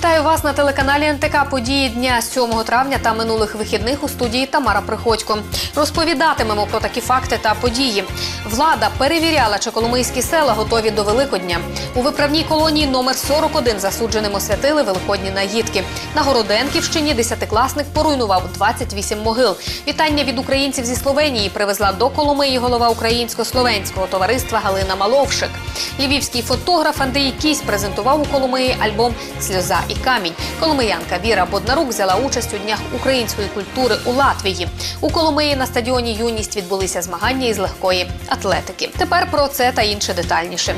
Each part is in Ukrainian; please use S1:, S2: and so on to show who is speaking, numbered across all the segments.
S1: Вітаю вас на телеканалі НТК Події дня 7 травня та минулих вихідних у студії Тамара Приходько. Розповідатимемо про такі факти та події. Влада перевіряла, чи коломийські села готові до Великодня. У виправній колонії номер 41 засудженим освятили великодні наїдки. На Городенківщині десятикласник поруйнував 28 могил. Вітання від українців зі Словенії привезла до Коломиї голова українсько-словенського товариства Галина Маловшик. Львівський фотограф Андрій Кісь презентував у Коломиї альбом Сльоза і камінь. Коломиянка Віра Боднарук взяла участь у днях української культури у Латвії. У Коломиї на стадіоні Юність відбулися змагання із легкої атлетики. Тепер про це та інше детальніше.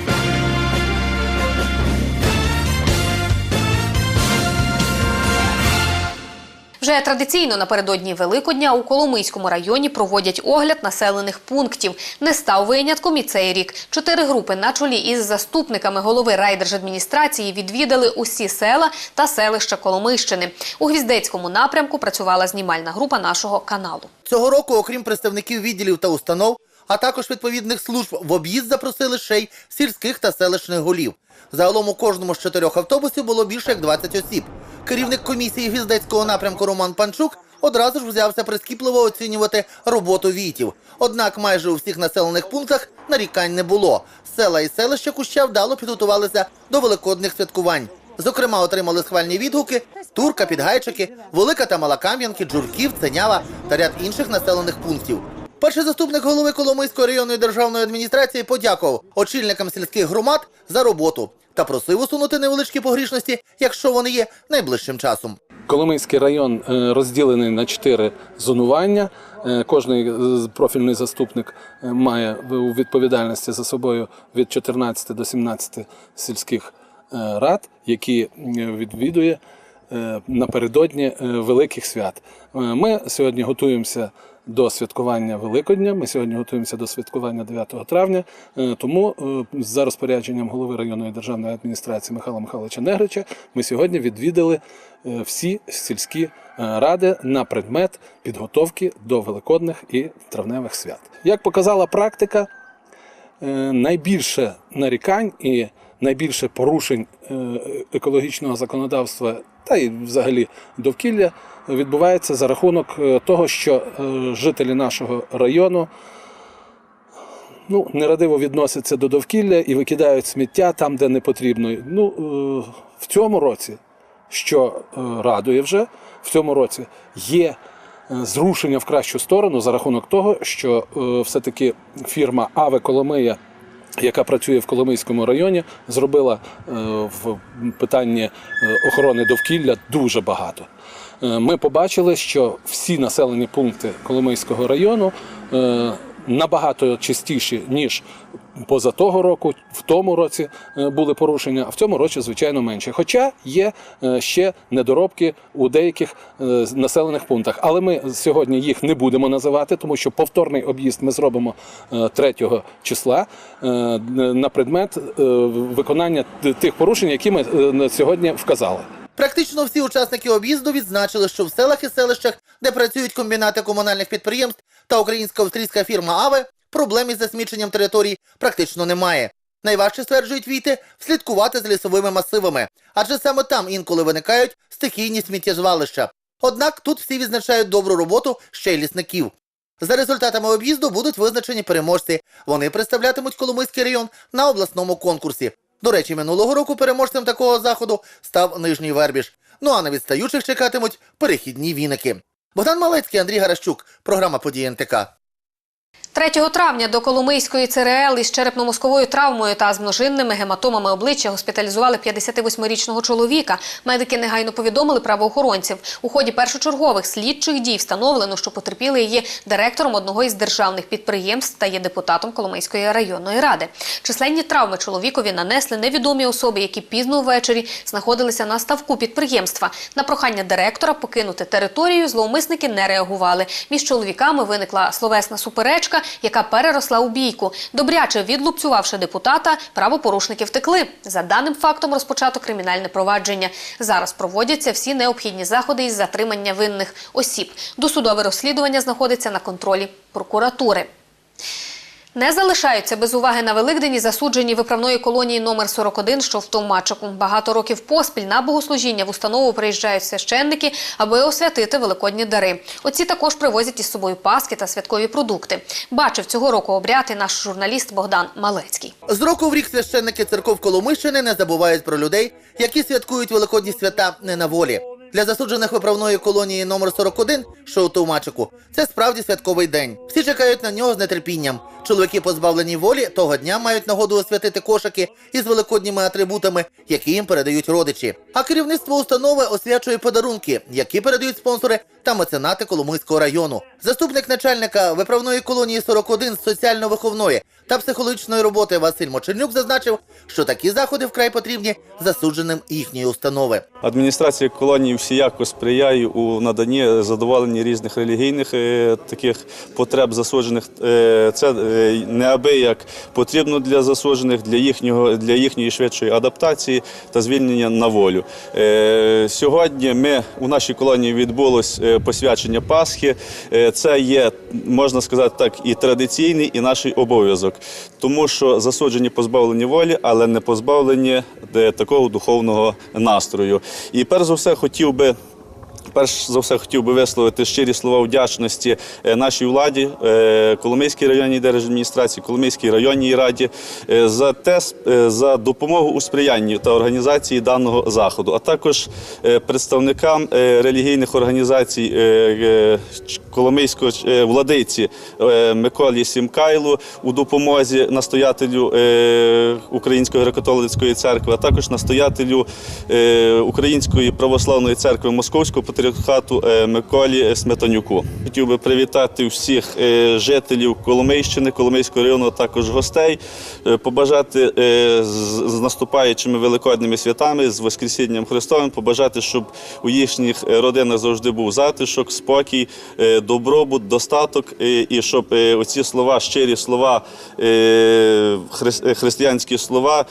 S1: Вже традиційно напередодні Великодня у Коломийському районі проводять огляд населених пунктів. Не став винятком і цей рік. Чотири групи на чолі із заступниками голови райдержадміністрації відвідали усі села та селища Коломийщини. У Гвіздецькому напрямку працювала знімальна група нашого каналу.
S2: Цього року, окрім представників відділів та установ, а також відповідних служб, в об'їзд запросили ще й сільських та селищних голів. Загалом у кожному з чотирьох автобусів було більше як 20 осіб. Керівник комісії гвіздецького напрямку Роман Панчук одразу ж взявся прискіпливо оцінювати роботу вітів. Однак майже у всіх населених пунктах нарікань не було. Села і селища Куща вдало підготувалися до великодних святкувань. Зокрема, отримали схвальні відгуки Турка, Підгайчики, Велика та Мала Кам'янки, Джурків, Ценява та ряд інших населених пунктів. Перший заступник голови Коломийської районної державної адміністрації подякував очільникам сільських громад за роботу та просив усунути невеличкі погрішності, якщо вони є найближчим часом.
S3: Коломийський район е, розділений на чотири зонування. Е, Кожний е, профільний заступник має у відповідальності за собою від 14 до 17 сільських рад, які відвідує напередодні великих свят. Ми сьогодні готуємося до святкування Великодня. Ми сьогодні готуємося до святкування 9 травня. Е, Тому е, за розпорядженням голови районної державної адміністрації Михайла Михайловича Негрича ми сьогодні відвідали е, всі сільські ради на предмет підготовки до великодних і травневих свят. Як показала практика, найбільше нарікань і найбільше порушень екологічного законодавства та й взагалі довкілля відбувається за рахунок е, того, що е, жителі нашого району ну, нерадиво відносяться до довкілля і викидають сміття там, де не потрібно. Ну, е, в цьому році, що радує вже, в цьому році є зрушення в кращу сторону за рахунок того, що все-таки фірма Аве Коломия. Яка працює в Коломийському районі, зробила в питанні охорони довкілля дуже багато. Е, Ми побачили, що всі населені пункти Коломийського району е, набагато чистіші, ніж поза того року, в тому році е, були порушення, а в цьому році, звичайно, менше. Хоча є ще недоробки у деяких населених пунктах. Але ми сьогодні їх не будемо називати, тому що повторний об'їзд ми зробимо е, 3 числа на предмет виконання тих порушень, які ми сьогодні вказали.
S2: Практично всі учасники об'їзду відзначили, що в селах і селищах, де працюють комбінати комунальних підприємств та українсько-австрійська фірма АВЕ, проблем із засміченням територій практично немає. Найважче стверджують віти слідкувати з лісовими масивами, адже саме там інколи виникають стихійні сміттєзвалища. Однак тут всі відзначають добру роботу ще й лісників. За результатами об'їзду будуть визначені переможці. Вони представлятимуть Коломийський район на обласному конкурсі. До речі, минулого року переможцем такого заходу став Нижній Вербіж. Ну а на відстаючих чекатимуть перехідні віники. Богдан Малецький, Андрій Гаращук. Програма «Події НТК».
S1: 3 травня до Коломийської ЦРЛ із черепно-мозковою травмою та з множинними гематомами обличчя госпіталізували 58-річного чоловіка. Медики негайно повідомили правоохоронців. У ході першочергових слідчих дій встановлено, що потерпілий є директором одного із державних підприємств та є депутатом Коломийської районної ради. Численні травми чоловікові нанесли невідомі особи, які пізно ввечері знаходилися на ставку підприємства. На прохання директора покинути територію зловмисники не реагували. Між чоловіками виникла словесна суперечка, яка переросла у бійку. Добряче відлупцювавши депутата, правопорушники втекли. За даним фактом розпочато кримінальне провадження. Зараз проводяться всі необхідні заходи із затримання винних осіб. Досудове розслідування знаходиться на контролі прокуратури. Не залишаються без уваги на Великдені засуджені виправної колонії номер 41, що в Товмачику. Багато років поспіль на богослужіння в установу приїжджають священники, аби освятити великодні дари. Оці також привозять із собою паски та святкові продукти. Бачив цього року обряд і наш журналіст Богдан Малецький.
S2: З року в рік священники церков Коломийщини не забувають про людей, які святкують великодні свята не на волі. Для засуджених виправної колонії номер 41, що у Товмачику, це справді святковий день. Всі чекають на нього з нетерпінням. Чоловіки, позбавлені волі, того дня мають нагоду освятити кошики із великодніми атрибутами, які їм передають родичі. А керівництво установи освячує подарунки, які передають спонсори та меценати Коломийського району. Заступник начальника виправної колонії 41 з соціально-виховної та психологічної роботи Василь Мочернюк зазначив, що такі заходи вкрай потрібні засудженим їхньої установи.
S4: Адміністрація колонії всіяко сприяє у наданні задоволення різних релігійних е, таких потреб засуджених. Е, це е, неабияк потрібно для засуджених, для їхнього для їхньої швидшої адаптації та звільнення на волю. Сьогодні ми у нашій колонії відбулось посвячення Пасхи. Це є, можна сказати так, і традиційний, і наш обов'язок, тому що засуджені позбавлені волі, але не позбавлені такого духовного настрою. І перш за все хотів би. Перш за все хотів би висловити щирі слова вдячності е, нашій владі, е, Коломийській районній держадміністрації, Коломийській районній раді е, за те, за допомогу у сприянні та організації даного заходу, а також представникам релігійних організацій Коломийського е, владиці е, Миколі Сімкайлу у допомозі настоятелю е, Української греко-католицької церкви, а також настоятелю Української православної церкви Московського патріархату Миколі Сметанюку. Хотів би привітати всіх жителів Коломийщини, Коломийського району, а також гостей, побажати з наступаючими великодніми святами, з Воскресінням Христовим, побажати, щоб у їхніх родинах завжди був затишок, спокій, добробут, достаток, е, і щоб е, оці слова, щирі слова, е, е, християнські слова,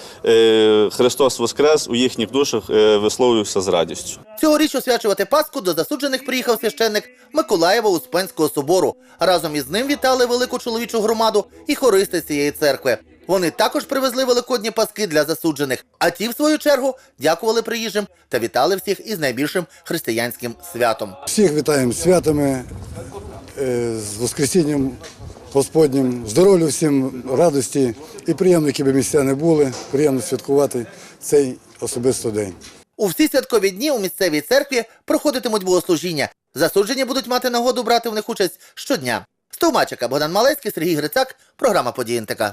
S4: Христос Воскрес у їхніх душах висловлювався з радістю.
S2: Цьогоріч освячувати Пасху до засуджених приїхав священник Миколаєва Успенського собору. Разом із ним вітали велику чоловічу громаду і хористи цієї церкви. Вони також привезли великодні паски для засуджених. А ті, в свою чергу, дякували приїжджим та вітали всіх із найбільшим християнським святом.
S5: Всіх вітаємо святами, е, з Воскресінням Господнім, здоров'я всім, радості і приємно, які б місця не були, приємно святкувати цей особистий день.
S2: У всі святкові дні у місцевій церкві проходитимуть богослужіння. Засуджені будуть мати нагоду брати в них участь щодня. З Товмачика Богдан Малецький, Сергій Грицак, програма «Події НТК».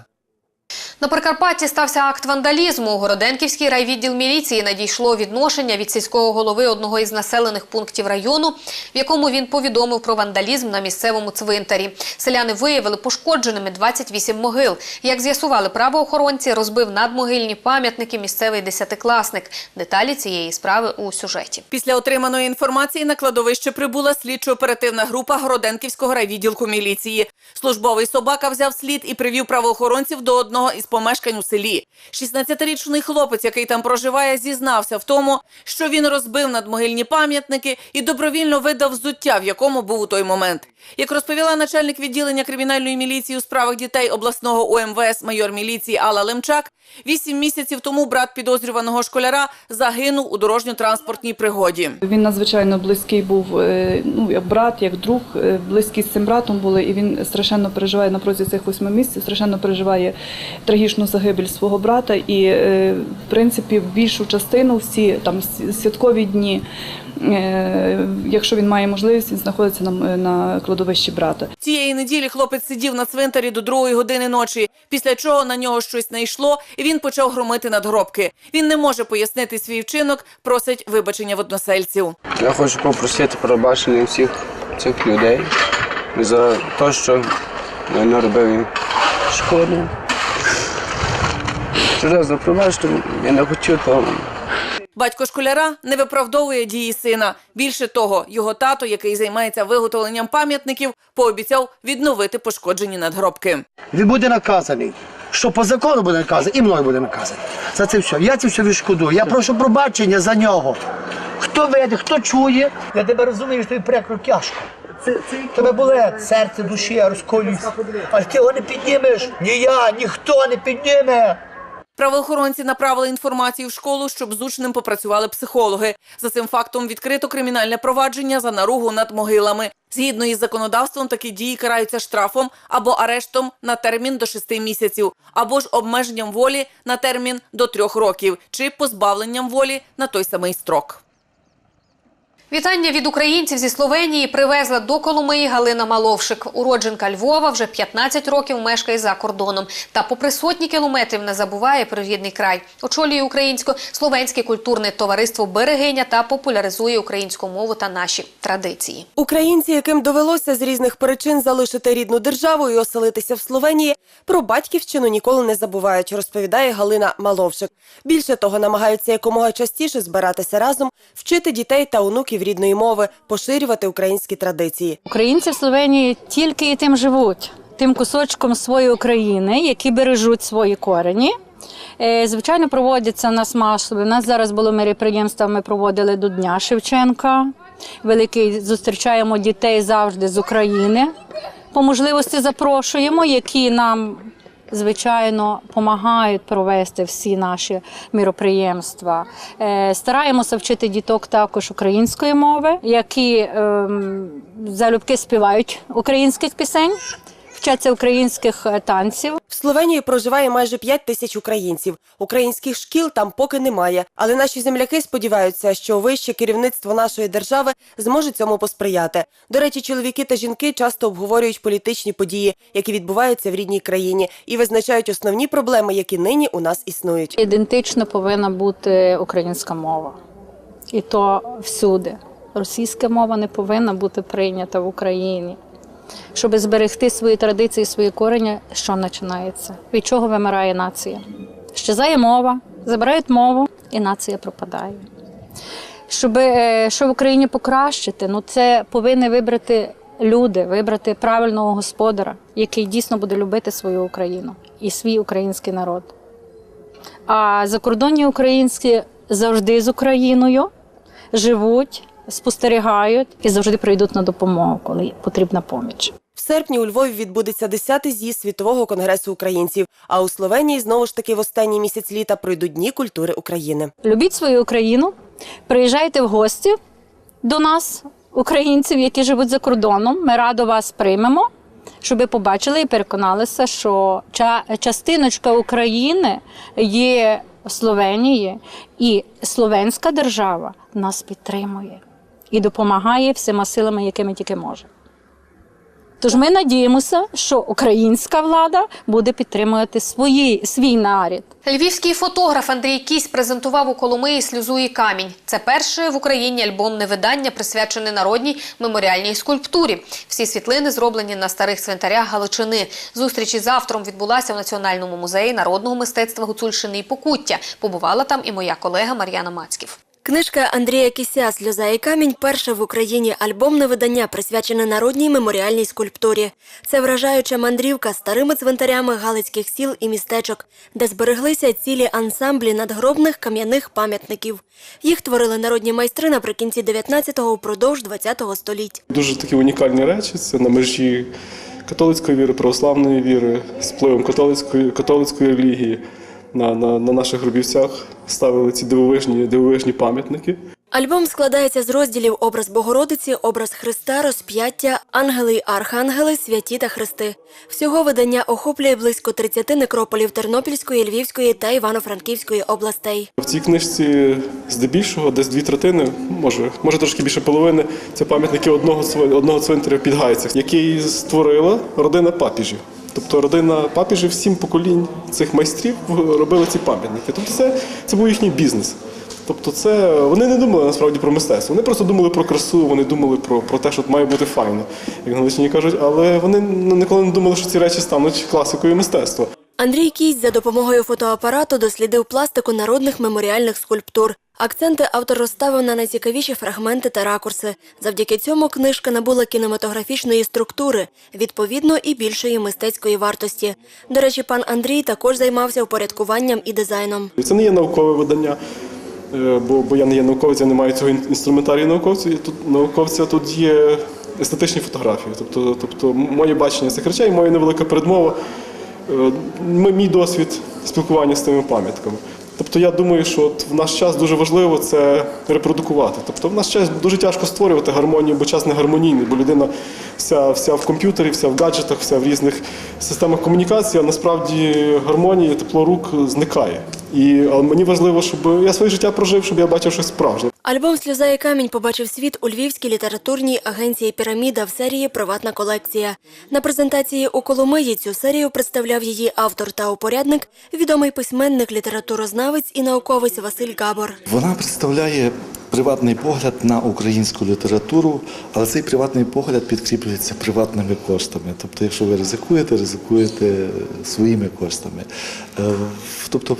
S1: На Прикарпатті стався акт вандалізму. У Городенківський райвідділ міліції надійшло відношення від сільського голови одного із населених пунктів району, в якому він повідомив про вандалізм на місцевому цвинтарі. Селяни виявили пошкодженими 28 могил. Як з'ясували правоохоронці, розбив надмогильні пам'ятники місцевий десятикласник. Деталі цієї справи у сюжеті.
S6: Після отриманої інформації на кладовище прибула слідчо-оперативна група Городенківського райвідділку міліції. Службовий собака взяв слід і привів правоохоронців до одного із помешкань у селі. 16-річний хлопець, який там проживає, зізнався в тому, що він розбив надмогильні пам'ятники і добровільно видав взуття, в якому був у той момент. Як розповіла начальник відділення кримінальної міліції у справах дітей обласного УМВС майор міліції Алла Лемчак, вісім місяців тому брат підозрюваного школяра загинув у дорожньо-транспортній пригоді.
S7: Він надзвичайно близький був, е, ну як брат, як друг, е, близький з цим братом були, і він страшенно переживає на протязі цих восьми місяців, страшенно переживає трагічну загибель свого брата. І е, в принципі більшу частину всі там святкові дні, е, якщо він має можливість, він знаходиться на, на кладовищі брата.
S6: Цієї неділі хлопець сидів на цвинтарі до другої години ночі, після чого на нього щось найшло, і він почав громити надгробки. Він не може пояснити свій вчинок, просить вибачення в односельців.
S8: Я хочу попросити пробачення всіх цих людей за те, що я наробив їм шкоду. Чудесно, пробачте, я не хотів того.
S6: Батько школяра не виправдовує дії сина. Більше того, його тато, який займається виготовленням пам'ятників, пообіцяв відновити пошкоджені надгробки.
S9: Він буде наказаний. Що по закону буде наказаний, і мною буде наказаний. За це все. Я це все відшкодую. Я прошу пробачення за нього. Хто веде, хто чує. Я тебе розумію, що тобі прикро тяжко. Тебе боле серце, душі, розколюється. А ти його не піднімеш. Ні я, ніхто не підніме.
S6: Правоохоронці направили інформацію в школу, щоб з учнем попрацювали психологи. За цим фактом відкрито кримінальне провадження за наругу над могилами. Згідно із законодавством, такі дії караються штрафом або арештом на термін до 6 місяців, або ж обмеженням волі на термін до 3 років, чи позбавленням волі на той самий строк.
S1: Вітання від українців зі Словенії привезла до Коломиї Галина Маловшик. Уродженка Львова вже 15 років мешкає за кордоном. Та попри сотні кілометрів не забуває про рідний край. Очолює українсько-словенське культурне товариство Берегиня та популяризує українську мову та наші традиції.
S10: Українці, яким довелося з різних причин залишити рідну державу і оселитися в Словенії, про батьківщину ніколи не забувають, розповідає Галина Маловчик. Більше того, намагаються якомога частіше збиратися разом, вчити дітей та онуків рідної мови, поширювати українські традиції.
S11: Українці в Словенії тільки і тим живуть, тим кусочком своєї України, які бережуть свої корені. Е, Звичайно, проводяться у нас масово. У нас зараз було мероприємство, ми проводили до Дня Шевченка. Великий зустрічаємо дітей завжди з України. По можливості запрошуємо, які нам звичайно допомагають провести всі наші міроприємства. Е, Стараємося вчити діток також української мови, які ем, залюбки співають українських пісень, вчаться українських е, танців.
S10: В Словенії проживає майже 5 тисяч українців. Українських шкіл там поки немає. Але наші земляки сподіваються, що вище керівництво нашої держави зможе цьому посприяти. До речі, чоловіки та жінки часто обговорюють політичні події, які відбуваються в рідній країні, і визначають основні проблеми, які нині у нас існують.
S11: Ідентично повинна бути українська мова. І то всюди. Російська мова не повинна бути прийнята в Україні. Щоб зберегти свої традиції, свої корені, що починається? Від чого вимирає нація? Щезає мова, забирають мову, і нація пропадає. Щоб е, що в Україні покращити, ну це повинні вибрати люди, вибрати правильного господара, який дійсно буде любити свою Україну і свій український народ. А закордонні українські завжди з Україною живуть, спостерігають і завжди прийдуть на допомогу, коли потрібна поміч.
S10: В серпні у Львові відбудеться 10-й з'їзд світового конгресу українців. А у Словенії знову ж таки в останній місяць літа пройдуть дні культури України.
S11: Любіть свою Україну, приїжджайте в гості до нас, українців, які живуть за кордоном. Ми радо вас приймемо, щоб ви побачили і переконалися, що ча- частиночка України є в Словенії, і словенська держава нас підтримує і допомагає всіма силами, якими тільки може. Тож ми надіємося, що українська влада буде підтримувати свої, свій нарід.
S1: Львівський фотограф Андрій Кісь презентував у Коломиї сльозу і камінь. Це перше в Україні альбомне видання, присвячене народній меморіальній скульптурі. Всі світлини зроблені на старих цвинтарях Галичини. Зустріч із автором відбулася в Національному музеї народного мистецтва Гуцульщини і Покуття. Побувала там і моя колега Мар'яна Мацьків.
S12: Книжка Андрія Кися Сльоза і камінь перше в Україні альбомне видання, присвячене народній меморіальній скульптурі. Це вражаюча мандрівка старими цвинтарями галицьких сіл і містечок, де збереглися цілі ансамблі надгробних кам'яних пам'ятників. Їх творили народні майстри наприкінці 19-го упродовж 20-го століть.
S13: Дуже такі унікальні речі. Це на межі католицької віри, православної віри, з впливом католицької, католицької релігії. На, на, на наших гробівцях ставили ці дивовижні, дивовижні пам'ятники.
S12: Альбом складається з розділів образ Богородиці, образ Христа, розп'яття, ангели й архангели, святі та хрести. Всього видання охоплює близько 30 некрополів Тернопільської, Львівської та Івано-Франківської областей.
S13: В цій книжці здебільшого, десь дві третини, може, може трошки більше половини, це пам'ятники одного, одного цвинтаря в Підгайцях, який створила родина папіжів. Тобто родина папіжів, сім поколінь цих майстрів робили ці пам'ятники. Тобто це, це був їхній бізнес. Тобто, це вони не думали насправді про мистецтво. Вони просто думали про красу, вони думали про, про те, що має бути файно, як на кажуть, але вони ніколи не думали, що ці речі стануть класикою мистецтва.
S12: Андрій Кість за допомогою фотоапарату дослідив пластику народних меморіальних скульптур. Акценти автор розставив на найцікавіші фрагменти та ракурси. Завдяки цьому книжка набула кінематографічної структури, відповідно і більшої мистецької вартості. До речі, пан Андрій також займався упорядкуванням і дизайном.
S13: Це не є наукове видання, е, бо, бо я не є науковець, я не маю цього ін- інструментарію науковця. Тут науковця тут є естетичні фотографії. Тобто, тобто моє бачення цих речей, моя невелика передмова, мій досвід спілкування з тими пам'ятками. Тобто я думаю, що от в наш час дуже важливо це репродукувати. Тобто в наш час дуже тяжко створювати гармонію, бо час не гармонійний, бо людина вся, вся в комп'ютері, вся в гаджетах, вся в різних системах комунікації, а насправді гармонія, тепло рук зникає. І але мені важливо, щоб я своє життя прожив, щоб я бачив щось справжнє.
S12: Альбом Сльоза і камінь побачив світ у Львівській літературній агенції Піраміда в серії Приватна колекція. На презентації у Коломиї цю серію представляв її автор та упорядник, відомий письменник, літературознавець і науковець Василь Габор.
S14: Вона представляє приватний погляд на українську літературу, але цей приватний погляд підкріплюється приватними коштами. Тобто, якщо ви ризикуєте, ризикуєте своїми коштами. Е, Тобто,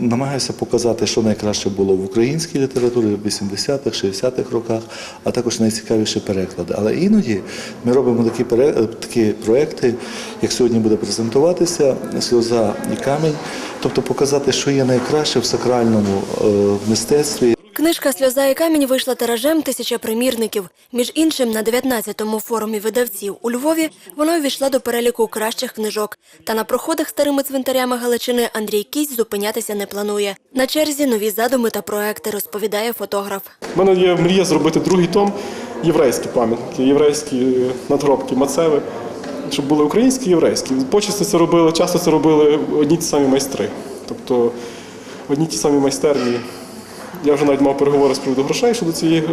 S14: намагаюся показати, що найкраще було в українській літературі в 80-х, 60-х роках, а також найцікавіші переклади. Але іноді ми робимо такі, е, такі проекти, як сьогодні буде презентуватися сльоза і камінь, тобто показати, що є найкраще в сакральному е, мистецтві.
S12: Книжка Сльоза і камінь вийшла тиражем тисяча примірників. Між іншим, на 19-му форумі видавців у Львові вона увійшла до переліку кращих книжок. Та на проходах старими цвинтарями Галичини Андрій Кісь зупинятися не планує. На черзі нові задуми та проекти, розповідає фотограф.
S13: У мене є мрія зробити другий том єврейські пам'ятники, єврейські надгробки Мацеви, щоб були українські єврейські. Почасти це робили, часто це робили одні ті самі майстри. Тобто одні ті самі майстерні. Я вже навіть мав переговори з приводу грошей щодо цих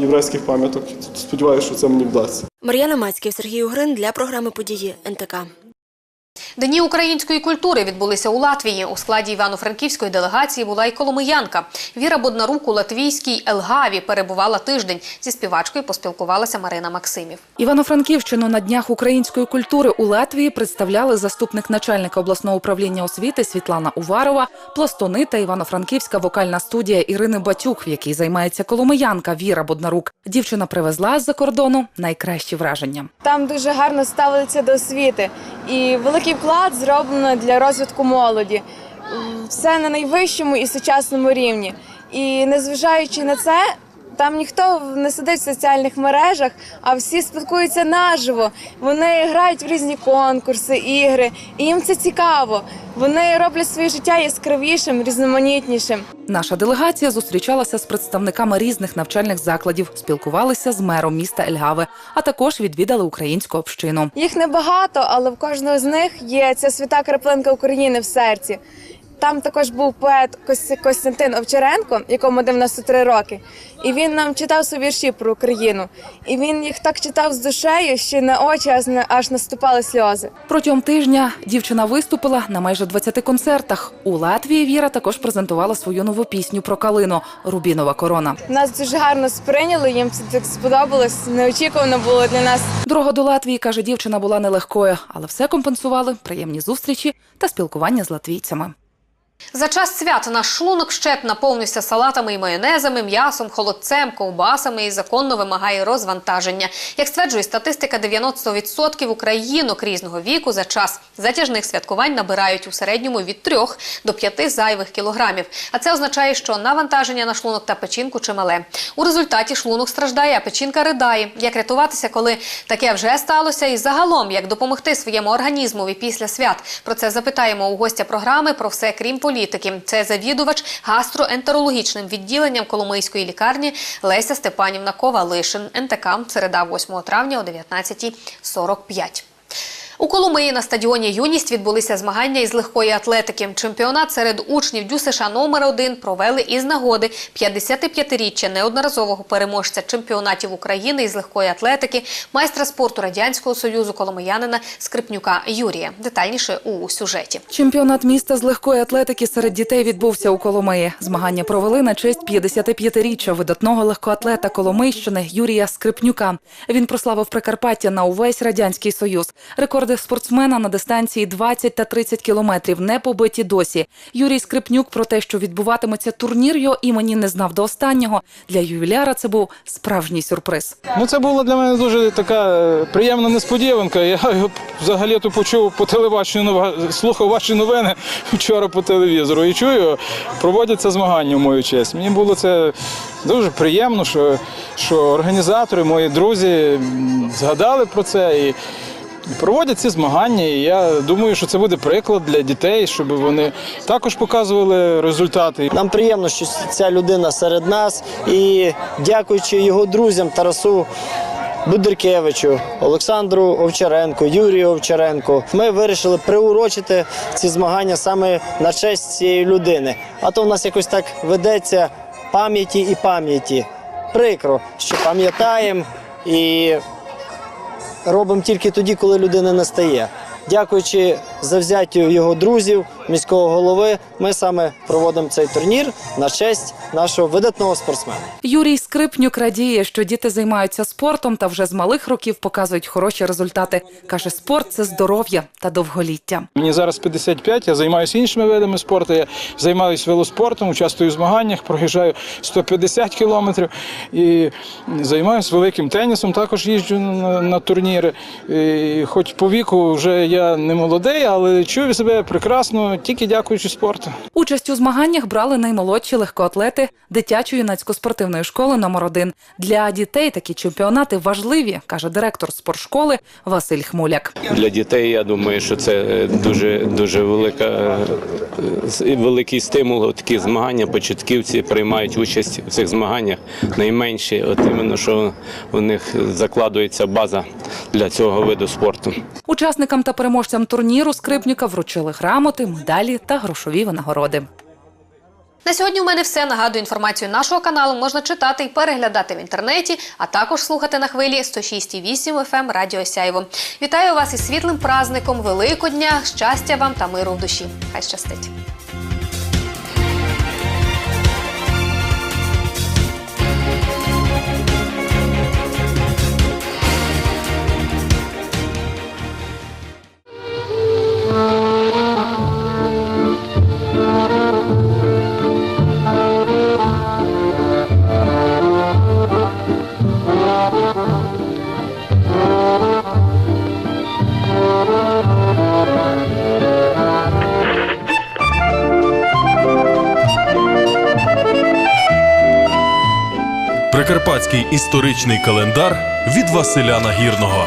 S13: єврейських пам'яток. Сподіваюся, що це мені вдасться.
S12: Мар'яна Мацьків, Сергій Угрин для програми події НТК.
S1: Дні української культури відбулися у Латвії. У складі Івано-Франківської делегації була й коломиянка. Віра Боднарук у латвійській Елгаві перебувала тиждень. Зі співачкою поспілкувалася Марина Максимів.
S15: Івано-Франківщину на днях української культури у Латвії представляли заступник начальника обласного управління освіти Світлана Уварова, пластуни та івано-франківська вокальна студія Ірини Батюк, в якій займається коломиянка Віра Боднарук. Дівчина привезла з-за кордону найкращі враження.
S16: Там дуже гарно ставляться до освіти, і великий вклад зроблено для розвитку молоді. Все на найвищому і сучасному рівні. І незважаючи на це, там ніхто не сидить в соціальних мережах, а всі спілкуються наживо. Вони грають в різні конкурси, ігри, і їм це цікаво. Вони роблять своє життя яскравішим, різноманітнішим.
S15: Наша делегація зустрічалася з представниками різних навчальних закладів, спілкувалися з мером міста Ельгави, а також відвідали українську общину.
S16: Їх небагато, але в кожного з них є ця свята краплинка України в серці. Там також був поет Кос- Костянтин Овчаренко, якому 93 роки, і він нам читав свої вірші про Україну. І він їх так читав з душею, що на очі аж наступали сльози.
S15: Протягом тижня дівчина виступила на майже 20 концертах. У Латвії Віра також презентувала свою нову пісню про калину Рубінова корона.
S16: Нас дуже гарно сприйняли, їм це так сподобалось. Неочікувано було для нас.
S15: Дорога до Латвії, каже дівчина, була нелегкою, але все компенсували приємні зустрічі та спілкування з латвійцями.
S1: За час свят наш шлунок щет наповнився салатами і майонезами, м'ясом, холодцем, ковбасами і законно вимагає розвантаження. Як стверджує статистика, 90% українок різного віку за час затяжних святкувань набирають у середньому від 3 до 5 зайвих кілограмів. А це означає, що навантаження на шлунок та печінку чимале. У результаті шлунок страждає, а печінка ридає. Як рятуватися, коли таке вже сталося, і загалом як допомогти своєму організмові після свят? Про це запитаємо у гостя програми про все крім політики. Це завідувач гастроентерологічним відділенням Коломийської лікарні Леся Степанівна Ковалишин. НТК середа 8 травня о 19.45. У Коломиї на стадіоні Юність відбулися змагання із легкої атлетики. Чемпіонат серед учнів ДЮСШ номер 1 провели із нагоди 55-річчя неодноразового переможця чемпіонатів України із легкої атлетики, майстра спорту Радянського Союзу Коломиянина Скрипнюка Юрія. Детальніше у сюжеті.
S15: Чемпіонат міста з легкої атлетики серед дітей відбувся у Коломиї. Змагання провели на честь 55-річчя видатного легкоатлета Коломийщини Юрія Скрипнюка. Він прославив Прикарпаття на увесь радянський союз. Рекордер рекорди спортсмена на дистанції 20 та 30 кілометрів не побиті досі. Юрій Скрипнюк про те, що відбуватиметься турнір його імені, не знав до останнього. Для ювіляра це був справжній сюрприз.
S17: Ну, це була для мене дуже така е, приємна несподіванка. Я взагалі то почув по телебаченню, слухав ваші новини вчора по телевізору і чую, проводяться змагання в мою честь. Мені було це дуже приємно, що, що організатори, мої друзі згадали про це і. Проводять ці змагання, і я думаю, що це буде приклад для дітей, щоб вони також показували результати.
S18: Нам приємно, що ця людина серед нас, і дякуючи його друзям Тарасу Будеркевичу, Олександру Овчаренко, Юрію Овчаренко, ми вирішили приурочити ці змагання саме на честь цієї людини. А то в нас якось так ведеться пам'яті і пам'яті. Прикро, що пам'ятаємо і робимо тільки тоді, коли людина настає. Дякуючи завзяттю його друзів, міського голови, ми саме проводимо цей турнір на честь нашого видатного спортсмена.
S15: Юрій Скрипнюк радіє, що діти займаються спортом та вже з малих років показують хороші результати. каже, спорт це здоров'я та довголіття.
S17: Мені зараз 55, я займаюся іншими видами спорту. Я займаюся велоспортом, участвую в змаганнях, проїжджаю 150 кілометрів і займаюся великим тенісом. Також їжджу на, на турніри. І хоч по віку вже я не молодий, але чую себе прекрасно, тільки дякуючи спорту.
S15: Участь у змаганнях брали наймолодші легкоатлети дитячо-юнацької спортивної школи номер 1 Для дітей такі чемпіонати важливі, каже директор спортшколи Василь Хмуляк.
S19: Для дітей я думаю, що це е, дуже дуже велика е, великий стимул. От Такі змагання. Початківці приймають участь у цих змаганнях. Найменші, от іменно що у них закладується база для цього виду спорту.
S15: Учасникам та переможцям турніру Скрипнюка вручили грамоти, медалі та грошові винагороди.
S1: На сьогодні у мене все. Нагадую, інформацію нашого каналу можна читати і переглядати в інтернеті, а також слухати на хвилі 106,8 FM Радіо Сяйво. Вітаю вас із світлим праздником Великодня, щастя вам та миру в душі. Хай щастить!
S20: Історичний календар від Василя Нагірного.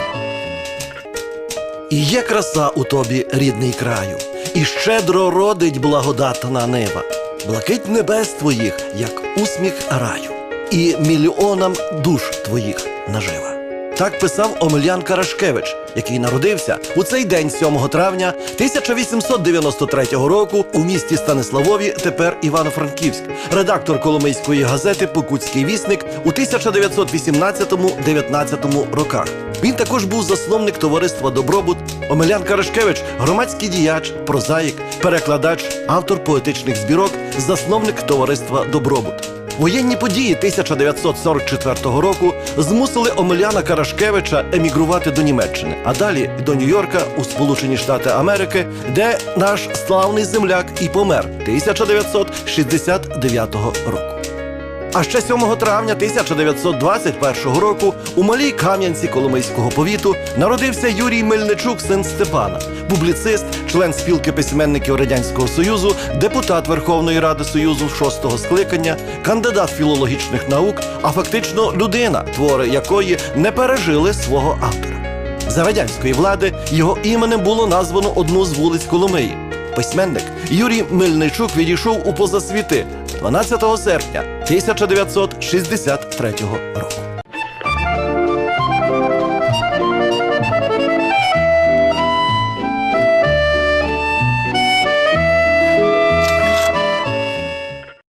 S21: І є краса у тобі, рідний краю, і щедро родить благодатна нива, блакить небес твоїх, як усміх раю, і мільйонам душ твоїх нажива. Так писав Омелян Карашкевич, який народився у цей день 7 травня 1893 року у місті Станиславові, тепер Івано-Франківськ, редактор Коломийської газети Покутський вісник у 1918-19 роках. Він також був засновник товариства Добробут. Омелян Карашкевич, громадський діяч, прозаїк, перекладач, автор поетичних збірок, засновник товариства Добробут. Воєнні події 1944 року змусили Омеляна Карашкевича емігрувати до Німеччини, а далі до Нью-Йорка у Сполучені Штати Америки, де наш славний земляк і помер 1969 року. А ще 7 травня 1921 року у малій Кам'янці Коломийського повіту народився Юрій Мельничук, син Степана, публіцист, член спілки письменників Радянського Союзу, депутат Верховної Ради Союзу шостого скликання, кандидат філологічних наук, а фактично людина, твори якої не пережили свого автора. За радянської влади його іменем було названо одну з вулиць Коломиї. Письменник Юрій Мельничук відійшов у позасвіти 12 серпня 1963 року.